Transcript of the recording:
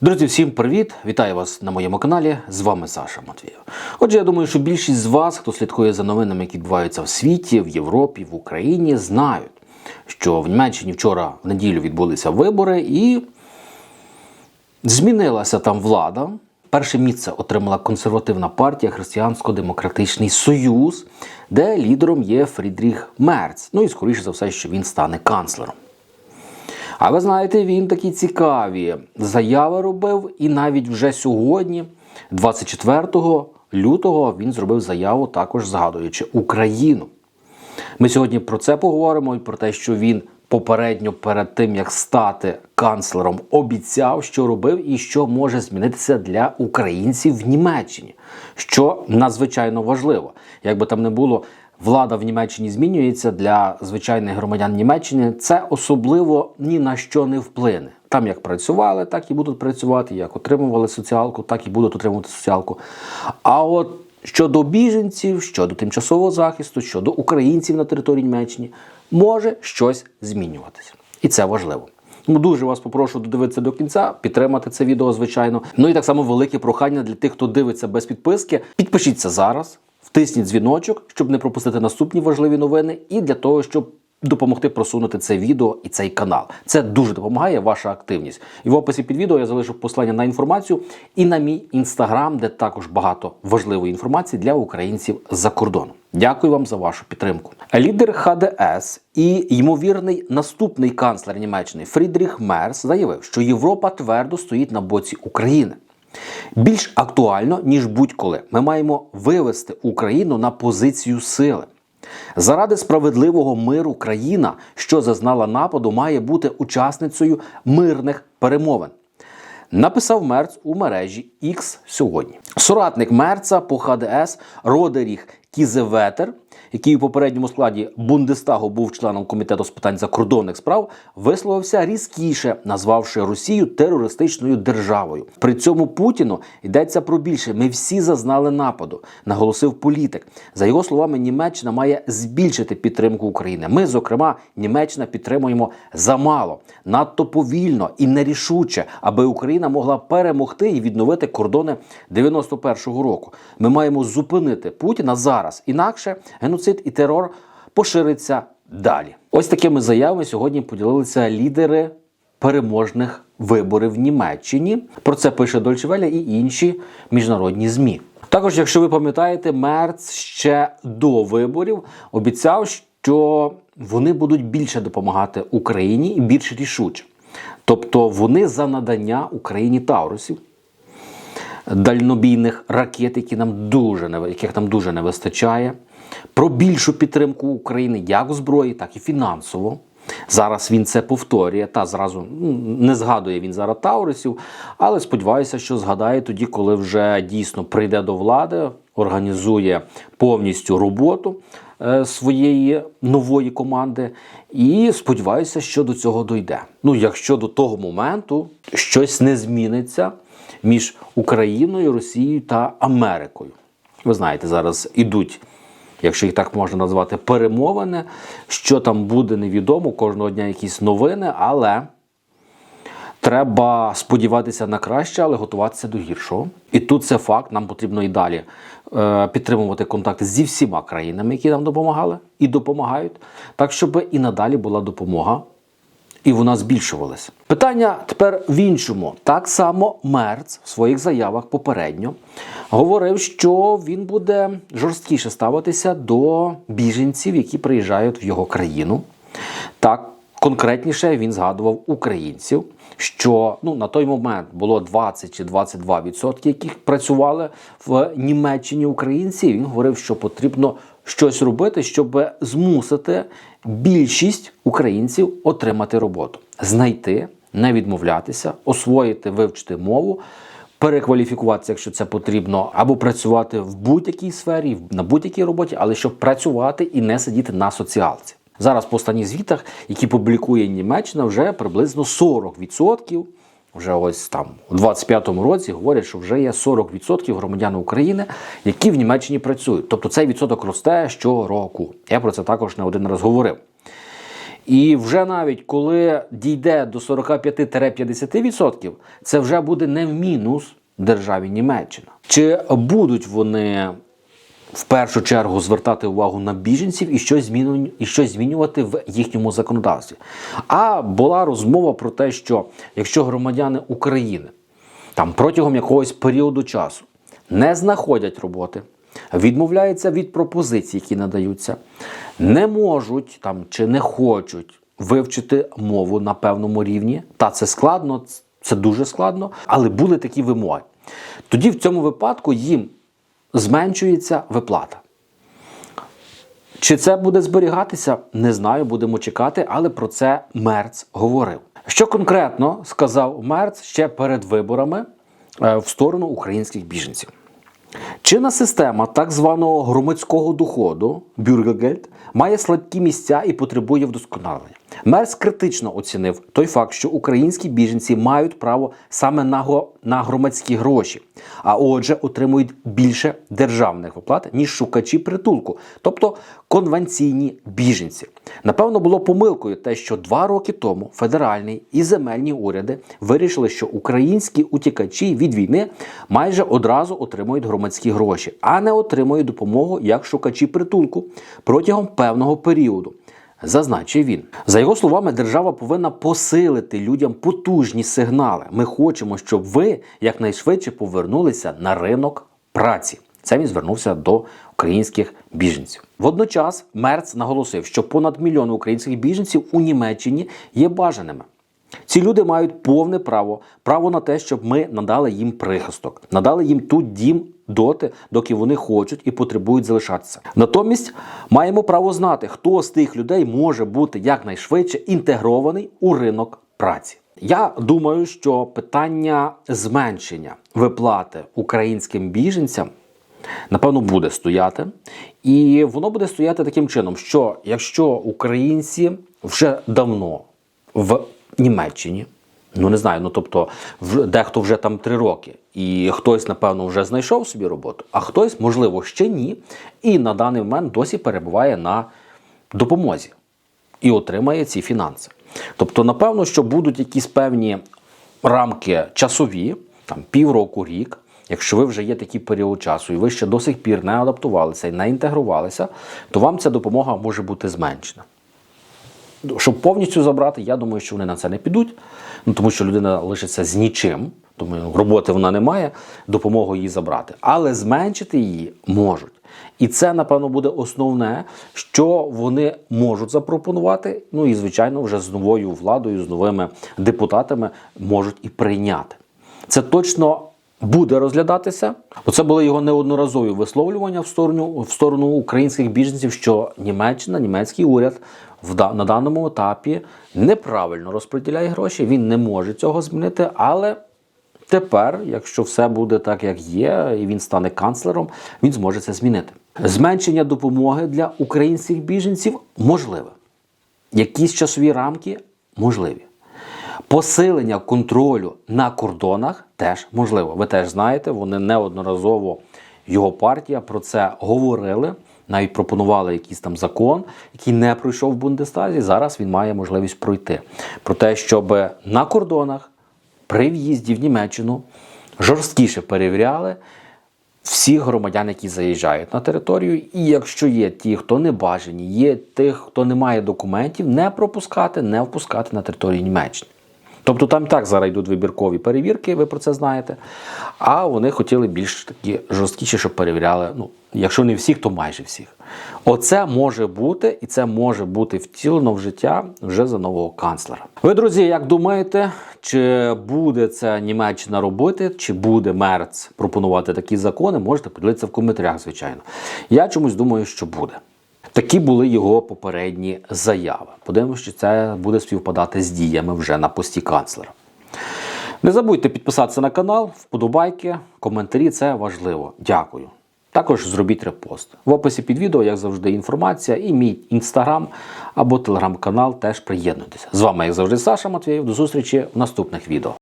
Друзі, всім привіт! Вітаю вас на моєму каналі. З вами Саша Матвієв. Отже, я думаю, що більшість з вас, хто слідкує за новинами, які відбуваються в світі, в Європі, в Україні, знають, що в Німеччині вчора в неділю відбулися вибори і змінилася там влада. Перше місце отримала консервативна партія Християнсько-Демократичний Союз, де лідером є Фрідріх Мерц. Ну і скоріше за все, що він стане канцлером. А ви знаєте, він такі цікаві заяви робив, і навіть вже сьогодні, 24 лютого, він зробив заяву, також згадуючи Україну. Ми сьогодні про це поговоримо і про те, що він попередньо перед тим як стати канцлером, обіцяв, що робив і що може змінитися для українців в Німеччині, що надзвичайно важливо. Як би там не було, влада в Німеччині змінюється для звичайних громадян Німеччини. Це особливо ні на що не вплине. Там як працювали, так і будуть працювати, як отримували соціалку, так і будуть отримувати соціалку. А от щодо біженців, щодо тимчасового захисту, щодо українців на території Німеччини, може щось змінюватися. І це важливо. Тому дуже вас попрошу додивитися до кінця, підтримати це відео, звичайно. Ну і так само велике прохання для тих, хто дивиться без підписки. Підпишіться зараз, втисніть дзвіночок, щоб не пропустити наступні важливі новини, і для того, щоб допомогти просунути це відео і цей канал. Це дуже допомагає ваша активність. І в описі під відео я залишу посилання на інформацію і на мій інстаграм, де також багато важливої інформації для українців за кордоном. Дякую вам за вашу підтримку. Лідер ХДС і ймовірний наступний канцлер Німеччини Фрідріх Мерс заявив, що Європа твердо стоїть на боці України. Більш актуально ніж будь-коли, ми маємо вивести Україну на позицію сили. Заради справедливого миру країна, що зазнала нападу, має бути учасницею мирних перемовин. Написав Мерц у мережі X сьогодні. Соратник Мерца по ХДС Родеріх Кізеветер, який у попередньому складі Бундестагу був членом комітету з питань закордонних справ, висловився різкіше, назвавши Росію терористичною державою. При цьому Путіну йдеться про більше. Ми всі зазнали нападу, наголосив політик. За його словами, Німеччина має збільшити підтримку України. Ми, зокрема, Німеччина підтримуємо замало, надто повільно і нерішуче, аби Україна могла перемогти і відновити кордони 91-го року. Ми маємо зупинити Путіна зараз, інакше геноцид і терор пошириться далі. Ось такими заявами сьогодні поділилися лідери переможних виборів в Німеччині. Про це пише Welle і інші міжнародні змі. Також, якщо ви пам'ятаєте, Мерц ще до виборів обіцяв, що вони будуть більше допомагати Україні і більш рішуче. Тобто вони за надання Україні Таурусів, дальнобійних ракет, які нам дуже не яких нам дуже не вистачає, про більшу підтримку України як у зброї, так і фінансово. Зараз він це повторює та зразу ну, не згадує він зараз Таурусів, але сподіваюся, що згадає тоді, коли вже дійсно прийде до влади, організує повністю роботу е, своєї нової команди. І сподіваюся, що до цього дойде. Ну, якщо до того моменту щось не зміниться між Україною, Росією та Америкою. Ви знаєте, зараз ідуть якщо їх так можна назвати, перемовини. Що там буде, невідомо. Кожного дня якісь новини, але треба сподіватися на краще, але готуватися до гіршого. І тут це факт. Нам потрібно і далі е, підтримувати контакти зі всіма країнами, які нам допомагали і допомагають, так щоб і надалі була допомога. І вона збільшувалася. Питання тепер в іншому. Так само Мерц в своїх заявах попередньо говорив, що він буде жорсткіше ставитися до біженців, які приїжджають в його країну. Так, конкретніше він згадував українців, що ну, на той момент було 20 чи 22%, яких працювали в Німеччині українці. Він говорив, що потрібно щось робити, щоб змусити більшість українців отримати роботу, знайти, не відмовлятися, освоїти, вивчити мову. Перекваліфікуватися, якщо це потрібно, або працювати в будь-якій сфері, на будь-якій роботі, але щоб працювати і не сидіти на соціалці. Зараз по останніх звітах, які публікує Німеччина, вже приблизно 40%. Вже ось там у 25-му році говорять, що вже є 40% громадян України, які в Німеччині працюють. Тобто цей відсоток росте щороку. Я про це також не один раз говорив. І вже навіть коли дійде до 45-50%, це вже буде не в мінус державі Німеччина. Чи будуть вони в першу чергу звертати увагу на біженців і щось, зміну, і щось змінювати в їхньому законодавстві? А була розмова про те, що якщо громадяни України там протягом якогось періоду часу не знаходять роботи, відмовляються від пропозицій, які надаються, не можуть там чи не хочуть вивчити мову на певному рівні. Та це складно, це дуже складно, але були такі вимоги. Тоді в цьому випадку їм зменшується виплата. Чи це буде зберігатися? Не знаю, будемо чекати, але про це Мерц говорив. Що конкретно сказав Мерц ще перед виборами е, в сторону українських біженців? Чинна система так званого громадського доходу Бюргельгельд має слабкі місця і потребує вдосконалення. Мерс критично оцінив той факт, що українські біженці мають право саме на, го- на громадські гроші, а отже, отримують більше державних виплат, ніж шукачі притулку, тобто конвенційні біженці. Напевно, було помилкою те, що два роки тому федеральний і земельні уряди вирішили, що українські утікачі від війни майже одразу отримують громадські гроші, а не отримують допомогу як шукачі притулку протягом певного періоду. Зазначив він. За його словами, держава повинна посилити людям потужні сигнали. Ми хочемо, щоб ви якнайшвидше повернулися на ринок праці. Це він звернувся до українських біженців. Водночас Мерц наголосив, що понад мільйон українських біженців у Німеччині є бажаними. Ці люди мають повне право, право на те, щоб ми надали їм прихисток, надали їм тут дім доти, доки вони хочуть і потребують залишатися. Натомість маємо право знати, хто з тих людей може бути якнайшвидше інтегрований у ринок праці. Я думаю, що питання зменшення виплати українським біженцям напевно буде стояти, і воно буде стояти таким чином, що якщо українці вже давно в Німеччині. Ну не знаю, ну тобто дехто вже там три роки, і хтось, напевно, вже знайшов собі роботу, а хтось, можливо, ще ні, і на даний момент досі перебуває на допомозі і отримає ці фінанси. Тобто, напевно, що будуть якісь певні рамки часові, там півроку, рік. Якщо ви вже є такий період часу, і ви ще до сих пір не адаптувалися і не інтегрувалися, то вам ця допомога може бути зменшена. Щоб повністю забрати, я думаю, що вони на це не підуть, ну тому що людина лишиться з нічим, тому роботи вона не має, допомогу їй забрати. Але зменшити її можуть. І це, напевно, буде основне, що вони можуть запропонувати. Ну і, звичайно, вже з новою владою, з новими депутатами можуть і прийняти. Це точно буде розглядатися. Оце були його неодноразові висловлювання в сторону, в сторону українських біженців, що Німеччина, німецький уряд на даному етапі неправильно розподіляє гроші. Він не може цього змінити, але тепер, якщо все буде так, як є, і він стане канцлером, він зможе це змінити. Зменшення допомоги для українських біженців можливе. Якісь часові рамки можливі. Посилення контролю на кордонах теж можливо. Ви теж знаєте, вони неодноразово його партія про це говорили. Навіть пропонували якийсь там закон, який не пройшов в Бундестазі. Зараз він має можливість пройти. Про те, щоб на кордонах при в'їзді в Німеччину жорсткіше перевіряли всіх громадян, які заїжджають на територію, і якщо є ті, хто не бажані, є тих, хто не має документів, не пропускати, не впускати на територію Німеччини. Тобто там так зараз йдуть вибіркові перевірки, ви про це знаєте. А вони хотіли більш такі жорсткіші, щоб перевіряли. Ну, якщо не всіх, то майже всіх. Оце може бути, і це може бути втілено в життя вже за нового канцлера. Ви, друзі, як думаєте, чи буде це Німеччина робити, чи буде Мерц пропонувати такі закони? Можете поділитися в коментарях, звичайно. Я чомусь думаю, що буде. Такі були його попередні заяви. Подивимося, чи це буде співпадати з діями вже на пості канцлера. Не забудьте підписатися на канал, вподобайки, коментарі це важливо. Дякую. Також зробіть репост. В описі під відео, як завжди, інформація і мій інстаграм або телеграм-канал теж приєднуйтеся. З вами, як завжди, Саша Матвєєв. До зустрічі в наступних відео.